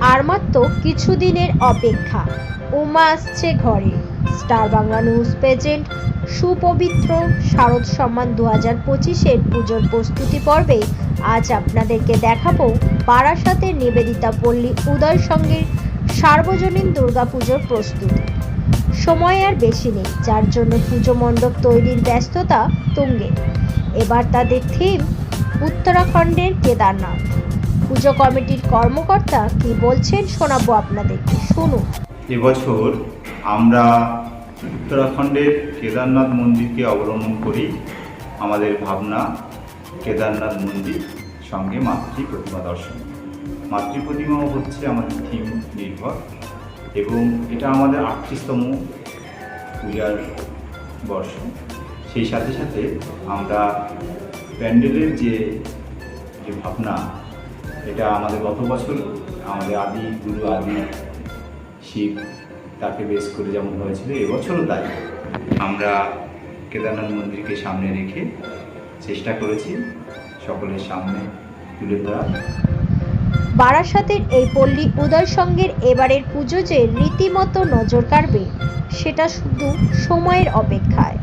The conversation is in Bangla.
আর মাত্র কিছুদিনের অপেক্ষা। উমা আসছে ঘরে। স্টার বাংলা নিউজ প্রেজেন্ট, সুপবিত্র শারদ সম্মান দু হাজার পঁচিশের পুজোর প্রস্তুতি পর্বে আজ আপনাদেরকে দেখাবো বারাসাতের নিবেদিতা পল্লী উদয় সঙ্গের সার্বজনীন দুর্গাপুজোর প্রস্তুতি। সময় আর বেশি নেই, যার জন্য পুজো মণ্ডপ তৈরির ব্যস্ততা তুঙ্গে। এবার তাদের থিম, উত্তরাখণ্ডের কেদারনাথ। পুজো কমিটির কর্মকর্তা কি বলছেন শোনাবো আপনাদের শুনুন। এবছর আমরা উত্তরাখণ্ডের কেদারনাথ মন্দিরকে অবলম্বন করি। আমাদের ভাবনা কেদারনাথ মন্দির সঙ্গে মাতৃ প্রতিমা দর্শন। মাতৃ প্রতিমাও হচ্ছে আমাদের থিম নির্ভর এবং এটা আমাদের আটত্রিশতম পূজার বর্ষ সেই সাথে সাথে আমরা প্যান্ডেলের যে যে ভাবনা এটা আমাদের গত বছর আমাদের আদি, গুরু আদি, শিব তাকে বেশ করে যেমন হয়েছিল, এবছরও তাই। আমরা কেদারনাথ মন্দিরকে সামনে রেখে চেষ্টা করেছি সকলের সামনে তুলে ধরা বারাসাতের এই পল্লী উদয় সঙ্গের এবারের পুজো যে রীতিমতো নজর কাড়বে, সেটা শুধু সময়ের অপেক্ষায়।